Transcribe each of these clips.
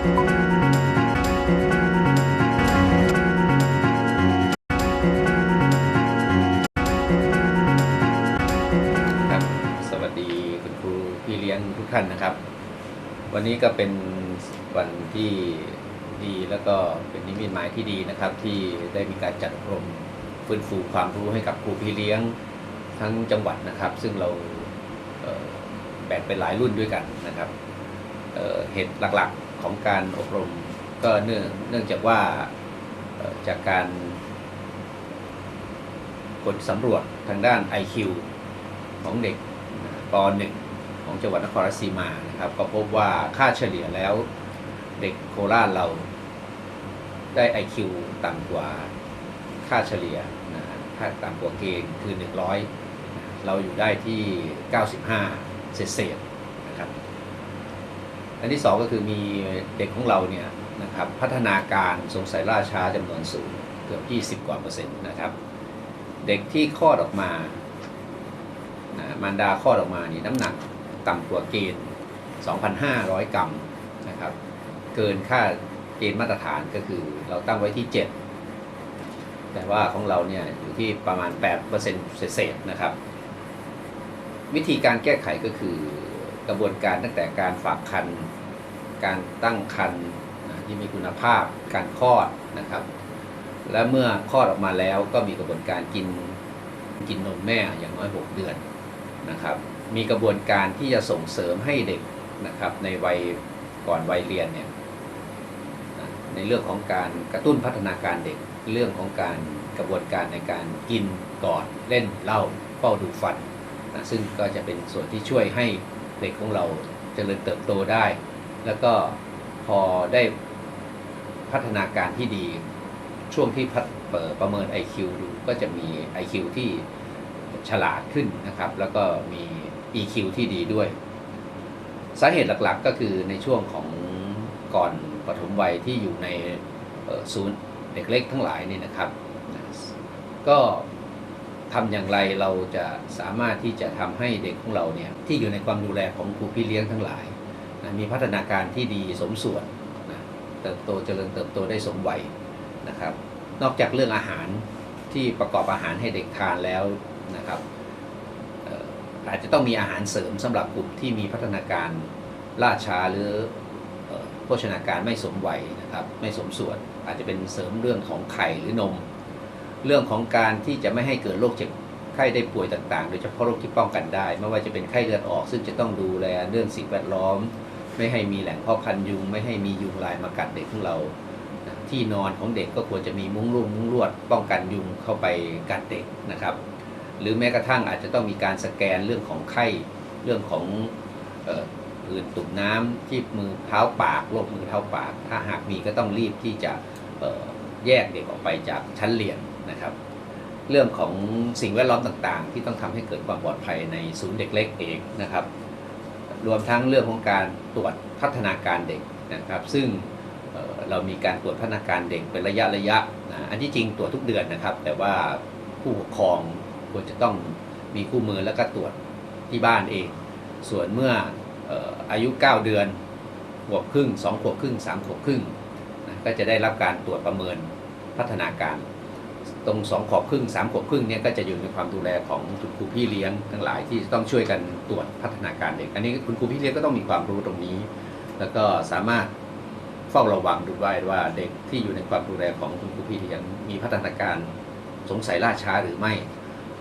ครับสวัสดีคุณครูพี่เลี้ยงทุกท่านนะครับ วันนี้ก็เป็นวันที่ดีแล้วก็เป็นนิมิตหมายที่ดีนะครับ ที่ได้มีการจัดอบรมฟื้นฟูความรู้ให้กับครูพี่เลี้ยงทั้งจังหวัดนะครับ ซึ่งเราเแบ่งเป็นหลายรุ่นด้วยกันนะครับเเหตุหลักๆ ของการอบรมก็เนื่องเนื่องจากว่าจากการผลสำรวจทางด้าน IQ ของเด็กป .1 ของจังหวัดนครราชสีมานะครับ ก็พบว่าค่าเฉลี่ยแล้วเด็กโคราชเราได้ IQ ต่ำกว่าค่าเฉลี่ยนะค่าต่ำกว่าเกณฑ์คือ 100 เราอยู่ได้ที่ 95 เศษเศษ อันที่สองก็คือมีเด็กของเราเนี่ยนะครับพัฒนาการสงสัยล่าช้าจำนวนสูงเกือบ20 กว่าเปอร์เซ็นต์นะครับ เด็กที่คลอดออกมานะมารดาคลอดออกมานี่น้ำหนักต่ำกว่าเกณฑ์ 2,500 กรัมนะครับเกินค่าเกณฑ์มาตรฐานก็คือเราตั้งไว้ที่ 7 แต่ว่าของเราเนี่ยอยู่ที่ประมาณ8%เศษๆนะครับ วิธีการแก้ไขก็คือ กระบวนการตั้งแต่การฝากคัน การตั้งคันที่มีคุณภาพ การคลอดนะครับ และเมื่อคลอดออกมาแล้วก็มีกระบวนการกินกินนมแม่อย่างน้อย 6 เดือนนะครับ มีกระบวนการที่จะส่งเสริมให้เด็กนะครับ ในวัยก่อนวัยเรียนเนี่ยในเรื่องของการกระตุ้นพัฒนาการเด็กเรื่องของการกระบวนการในการกินก่อนเล่นเล้าเฝ้าดูฟันนะซึ่งก็จะเป็นส่วนที่ช่วยให้ เด็กของเราจเจริญเติบโตได้ แล้วก็พอได้พัฒนาการที่ดีช่วงที่พัฒเอ่อประเมิน IQ ดูก็จะมี IQ ที่ฉลาดขึ้นนะครับ แล้วก็มี EQ ที่ดีด้วย สาเหตุหลักๆก็คือในช่วงของก่อนปฐมวัยที่อยู่ในศูนย์เด็กเล็กทั้งหลายนี่นะครับ ก็ ทำอย่างไรเราจะสามารถที่จะทำให้เด็กของเราเนี่ยที่อยู่ในความดูแลของครูพี่เลี้ยงทั้งหลายนะมีพัฒนาการที่ดีสมส่วนนะเติบโตเจริญเติบโตได้สมวัยนะครับ นอกจากเรื่องอาหารที่ประกอบอาหารให้เด็กทานแล้วนะครับอาจจะต้องมีอาหารเสริมสำหรับกลุ่มที่มีพัฒนาการล่าช้าหรือโภชนาการไม่สมวัยนะครับ ไม่สมส่วนอาจจะเป็นเสริมเรื่องของไข่หรือนม เรื่องของการที่จะไม่ให้เกิดโรคเจ็บไข้ได้ป่วยต่างๆ โดยเฉพาะโรคที่ป้องกันได้ ไม่ว่าจะเป็นไข้เลือดออก ซึ่งจะต้องดูแลเรื่องสิ่งแวดล้อม ไม่ให้มีแหล่งเพาะพันธุ์ยุง ไม่ให้มียุงลายมากัดเด็กของเรา ที่นอนของเด็กก็ควรจะมีมุ้งลุ่มมุ้งลวด ป้องกันยุงเข้าไปกัดเด็กนะครับ หรือแม้กระทั่งอาจจะต้องมีการสแกนเรื่องของไข้เรื่องของอื่นตุ่มน้ำที่มือเท้าปากโรคมือเท้าปาก ถ้าหากมีก็ต้องรีบที่จะแยกเด็กออกไปจากชั้นเรียน นะครับ เรื่องของสิ่งแวดล้อมต่างๆ ที่ต้องทำให้เกิดความปลอดภัยในศูนย์เด็กเล็กเองนะครับ รวมทั้งเรื่องของการตรวจพัฒนาการเด็กนะครับ ซึ่งเรามีการตรวจพัฒนาการเด็กเป็นระยะระยะนะอันที่จริงตรวจทุกเดือนนะครับ แต่ว่าผู้ปกครองควรจะต้องมีคู่มือแล้วก็ตรวจที่บ้านเอง ส่วนเมื่อเอ่ออายุ 9 เดือนขวบครึ่ง 2 ขวบครึ่ง 3 ขวบครึ่งนะก็จะได้รับการตรวจประเมินพัฒนาการ ตรง2ขวบครึ่ง3ขวบครึ่งเนี่ยก็จะอยู่ในความดูแลของคุณครูพี่เลี้ยงทั้งหลายที่ต้องช่วยกันตรวจพัฒนาการเด็ก อันนี้คุณครูพี่เลี้ยงก็ต้องมีความรู้ตรงนี้ แล้วก็สามารถเฝ้าระวังดูไว้ว่าเด็กที่อยู่ในความดูแลของคุณครูพี่เลี้ยงมีพัฒนาการสงสัยล่าช้าหรือไม่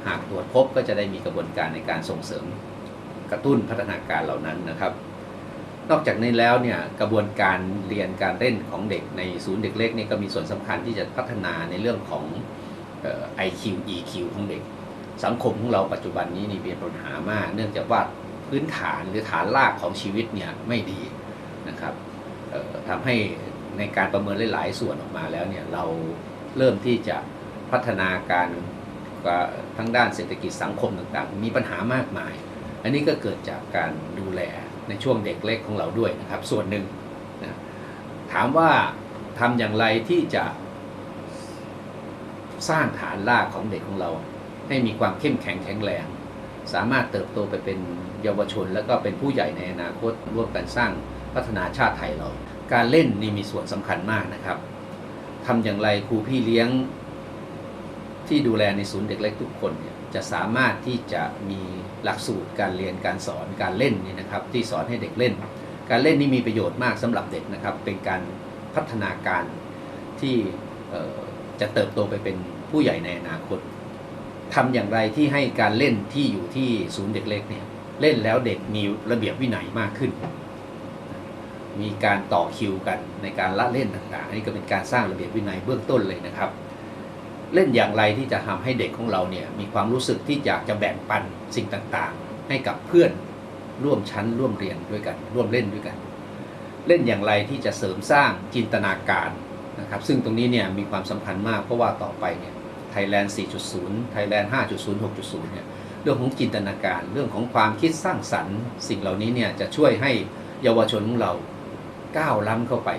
หากตรวจพบก็จะได้มีกระบวนการในการส่งเสริมกระตุ้นพัฒนาการเหล่านั้นนะครับ นอกจากนี้แล้วเนี่ยกระบวนการเรียนการเล่นของเด็กในศูนย์เด็กเล็กนี่ก็มีส่วนสำคัญที่จะพัฒนาในเรื่องของ IQ EQ ของเด็ก สังคมของเราปัจจุบันนี้นี่มีปัญหามาก เนื่องจากว่าพื้นฐานหรือฐานรากของชีวิตเนี่ยไม่ดีนะครับทำให้ในการประเมินหลายๆส่วนออกมาแล้วเนี่ยเราเริ่มที่จะพัฒนาการทั้งด้านเศรษฐกิจสังคมต่างๆ มีปัญหามากมาย อันนี้ก็เกิดจากการดูแลในช่วงเด็กเล็กของเราด้วยนะครับ ส่วนหนึ่งนะถามว่าทำอย่างไรที่จะ สร้างฐานรากของเด็กของเรา ให้มีความเข้มแข็งแข็งแรง สามารถเติบโตไปเป็นเยาวชน แล้วก็เป็นผู้ใหญ่ในอนาคตร่วมกันสร้างพัฒนาชาติไทยเรา การเล่นนี่มีส่วนสำคัญมากนะครับทำอย่างไรครูพี่เลี้ยง ที่ดูแลในศูนย์เด็กเล็กทุกคนเนี่ยจะสามารถที่จะมีหลักสูตรการเรียนการสอนการเล่นนี่นะครับ ที่สอนให้เด็กเล่น การเล่นนี่มีประโยชน์มากสำหรับเด็กนะครับ เป็นการพัฒนาการที่ จะเติบโตไปเป็นผู้ใหญ่ในอนาคตทำอย่างไรที่ให้การเล่นที่อยู่ที่ศูนย์เด็กเล็กเนี่ยเล่นแล้วเด็กมีระเบียบวินัยมากขึ้น มีการต่อคิวกันในการละเล่นต่างๆอันนี้ก็เป็นการสร้างระเบียบวินัยเบื้องต้นเลยนะครับ เล่นอย่างไรที่จะทำให้เด็กของเราเนี่ยมีความรู้สึกที่อยากจะแบ่งปันสิ่งต่างๆ ให้กับเพื่อนร่วมชั้นร่วมเรียนด้วยกัน ร่วมเล่นด้วยกัน เล่นอย่างไรที่จะเสริมสร้างจินตนาการ นะครับซึ่งตรงนี้เนี่ยมีความสำคัญมากเพราะว่าต่อไปเนี่ยไทยแลนด์ 4.0 ไทยแลนด์ 5.0 6.0 เนี่ยเรื่องของจินตนาการเรื่องของความคิดสร้างสรรค์ สิ่งเหล่านี้เนี่ยจะช่วยให้เยาวชนของเราก้าวล้ำเข้าไป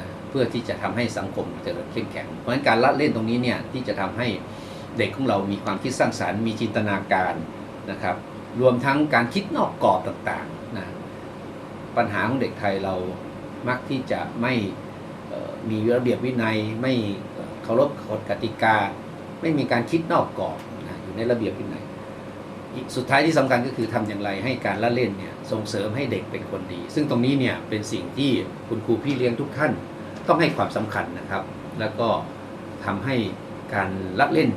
นะเพื่อที่จะทำให้สังคมเจริญเข้มแข็ง เพราะฉะนั้นการละเล่นตรงนี้เนี่ยที่จะทำให้เด็กของเรามีความคิดสร้างสรรค์ มีจินตนาการนะครับ รวมทั้งการคิดนอกกรอบต่างๆนะปัญหาของเด็กไทยเรามักที่จะไม่ มีระเบียบวินัยไม่เคารพกฎกติกา ไม่มีการคิดนอกกรอบนะอยู่ในระเบียบวินัยสุดท้ายที่สำคัญก็คือทำอย่างไรให้การละเล่นเนี่ยส่งเสริมให้เด็กเป็นคนดี ซึ่งตรงนี้เนี่ยเป็นสิ่งที่คุณครูพี่เลี้ยงทุกท่าน ต้องให้ความสำคัญนะครับ แล้วก็ทำให้การละเล่น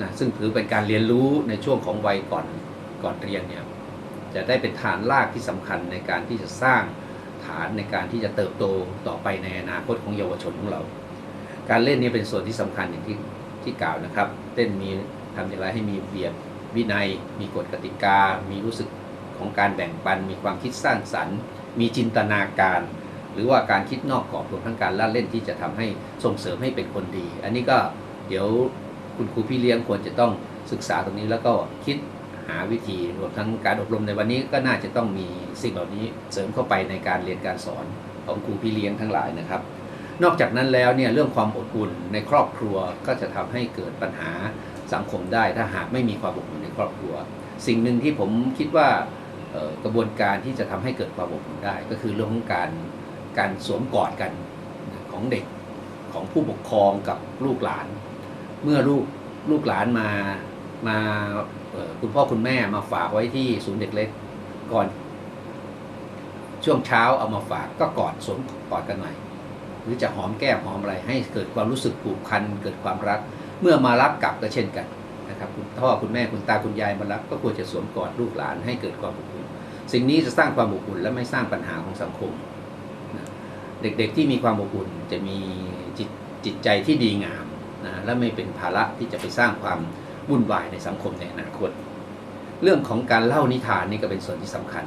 นะซึ่งถือเป็นการเรียนรู้ในช่วงของวัยก่อนก่อนเรียนเนี่ยจะได้เป็นฐานรากที่สำคัญในการที่จะสร้าง ฐานในการที่จะเติบโตต่อไปในอนาคตของเยาวชนของเรา การเล่นนี่เป็นส่วนที่สำคัญอย่างที่ที่กล่าวนะครับ เต้นมีทำอย่างไรให้มีเบียบวินัย มีกฎกติกา มีรู้สึกของการแบ่งปัน มีความคิดสร้างสรรค์ มีจินตนาการ หรือว่าการคิดนอกกรอบรวมทั้งการละเล่นที่จะทำให้ส่งเสริมให้เป็นคนดี อันนี้ก็เดี๋ยวคุณครูพี่เลี้ยงควรจะต้องศึกษาตรงนี้แล้วก็คิด หาวิธีรวมทั้งการอบรมในวันนี้ก็น่าจะต้องมีสิ่งเหล่านี้เสริมเข้าไปในการเรียนการสอนของครูพี่เลี้ยงทั้งหลายนะครับ นอกจากนั้นแล้วเนี่ยเรื่องความอบอุ่นในครอบครัวก็จะทำให้เกิดปัญหาสังคมได้ถ้าหากไม่มีความอบอุ่นในครอบครัว สิ่งหนึ่งที่ผมคิดว่ากระบวนการที่จะทำให้เกิดความอบอุ่นได้ ก็คือเรื่องของการการสวมกอดกันของเด็กของผู้ปกครองกับลูกหลาน เมื่อลูกลูกหลานมา มาคุณพ่อคุณแม่มาฝากไว้ที่ศูนย์เด็กเล็กก่อน ช่วงเช้าเอามาฝากก็กอดสวมกอดกันหน่อยหรือจะหอมแก้มหอมอะไรให้เกิดความรู้สึกผูกพันเกิดความรัก เมื่อมารับกลับก็เช่นกันนะครับคุณพ่อคุณแม่คุณตาคุณยายมารับก็ควรจะสวมกอดลูกหลานให้เกิดความอบอุ่นสิ่งนี้จะสร้างความอบอุ่นและไม่สร้างปัญหาของสังคมนะเด็กๆที่มีความอบอุ่นจะมีจิตจิตใจที่ดีงามนะและไม่เป็นภาระที่จะไปสร้างความ วุ่นวายในสังคมในอนาคต เรื่องของการเล่านิทานนี่ก็เป็นส่วนที่สำคัญ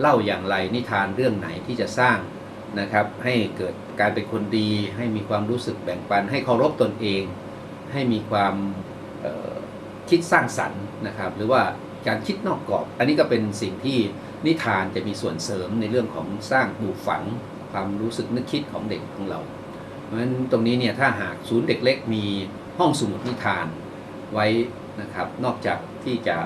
เล่าอย่างไรนิทานเรื่องไหนที่จะสร้างนะครับ ให้เกิดการเป็นคนดี ให้มีความรู้สึกแบ่งปัน ให้เคารพตนเอง ให้มีความคิดสร้างสรรค์นะครับ หรือว่าการคิดนอกกรอบ อันนี้ก็เป็นสิ่งที่นิทานจะมีส่วนเสริมในเรื่องของสร้างปลูกฝังความรู้สึกนึกคิดของเด็กของเรา เพราะฉะนั้นตรงนี้เนี่ยถ้าหากศูนย์เด็กเล็กมีห้องสมุดนิทานไว้ นะครับ นอกจากที่จะ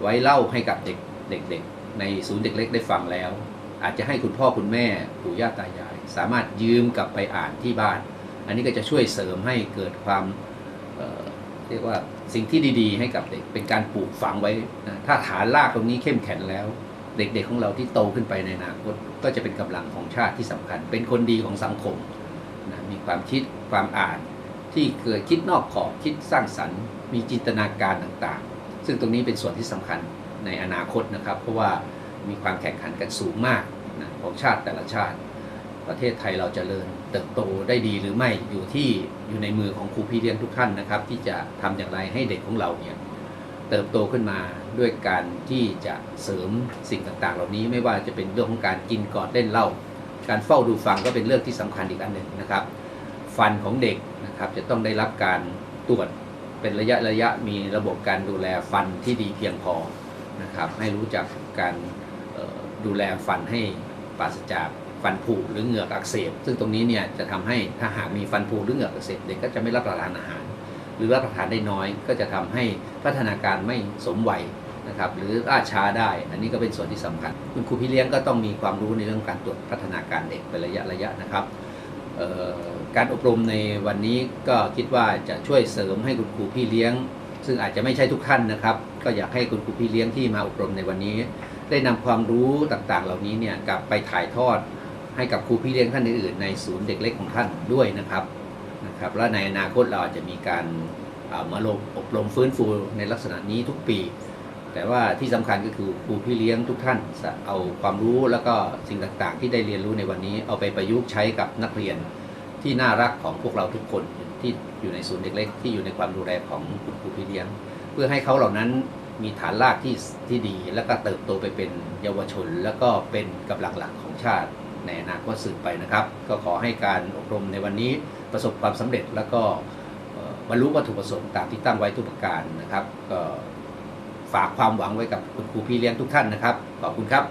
ไว้เล่าให้กับเด็กเด็กๆในศูนย์เด็กเล็กได้ฟังแล้ว อาจจะให้คุณพ่อคุณแม่ปู่ย่าตายาย สามารถยืมกลับไปอ่านที่บ้าน อันนี้ก็จะช่วยเสริมให้เกิดความเเรียกว่าสิ่งที่ดีๆ ให้กับเด็กเป็นการปลูกฝังไว้นะถ้าฐานรากตรงนี้เข้มแข็งแล้ว เด็กๆของเราที่โตขึ้นไปในอนาคตก็จะเป็นกำลังของชาติที่สำคัญ เป็นคนดีของสังคมนะมีความคิดความอ่าน ที่เกิดคิดนอกขอบคิดสร้างสรรค์ มีจินตนาการต่างๆ ซึ่งตรงนี้เป็นส่วนที่สำคัญในอนาคตนะครับ เพราะว่ามีความแข่งขันกันสูงมากนะของชาติแต่ละชาติ ประเทศไทยเราจเจริญเติบโตได้ดีหรือไม่อยู่ที่อยู่ในมือของครูพี่เลี้ยงทุกท่านนะครับ ที่จะทำอย่างไรให้เด็กของเราเนี่ยเติบโตขึ้นมาด้วยการที่จะเสริมสิ่งต่างๆ เหล่านี้ไม่ว่าจะเป็นเรื่องของการกินกอดเล่นเหล้าการเฝ้าดูฟังก็เป็นเรื่องที่สำคัญอีกอันหนึ่งนะครับ ฟันของเด็กนะครับ จะต้องได้รับการตรวจเป็นระยะระยะมีระบบการดูแลฟันที่ดีเพียงพอนะครับ ให้รู้จักการดูแลฟันให้ปราศจากฟันผุหรือเหงือกอักเสบ ซึ่งตรงนี้เนี่ยจะทำให้ถ้าหากมีฟันผุหรือเหงือกอักเสบเด็กก็จะไม่รับประทานอาหาร หรือรับประทานได้น้อย ก็จะทำให้พัฒนาการไม่สมวัยนะครับ หรือล่าช้าได้ อันนี้ก็เป็นส่วนที่สำคัญ คุณครูพี่เลี้ยงก็ต้องมีความรู้ในเรื่องการตรวจพัฒนาการเด็กเป็นระยะระยะนะครับ การอบรมในวันนี้ก็คิดว่าจะช่วยเสริมให้คุณครูพี่เลี้ยง ซึ่งอาจจะไม่ใช่ทุกท่านนะครับ ก็อยากให้คุณครูพี่เลี้ยงที่มาอบรมในวันนี้ ได้นำความรู้ต่างๆ เหล่านี้เนี่ยกลับไปถ่ายทอดให้กับครูพี่เลี้ยงท่านอื่นๆในศูนย์เด็กเล็กของท่านด้วยนะครับนะครับ และในอนาคตเราอาจจะมีการอามาลงอบรมฟื้นฟูในลักษณะนี้ทุกปี แต่ว่าที่สำคัญก็คือครูพี่เลี้ยงทุกท่านเอาความรู้แล้วก็สิ่งต่างๆ ที่ได้เรียนรู้ในวันนี้เอาไปประยุกต์ใช้กับนักเรียน ที่น่ารักของพวกเราทุกคนที่อยู่ในศูนย์เด็กเล็กที่อยู่ในความดูแลของคุณครูพี่เลี้ยง เพื่อให้เขาเหล่านั้นมีฐานรากที่ที่ดี แล้วก็เติบโตไปเป็นเยาวชน แล้วก็เป็นกำลังหลักของชาติในอนาคตสืบไปนะครับ ก็ขอให้การอบรมในวันนี้ประสบความสำเร็จแล้วก็บรรลุวัตถุประสงค์ตามที่ตั้งไว้ทุกประการนะครับ ก็ฝากความหวังไว้กับคุณครูพี่เลี้ยงทุกท่านนะครับ ขอบคุณครับ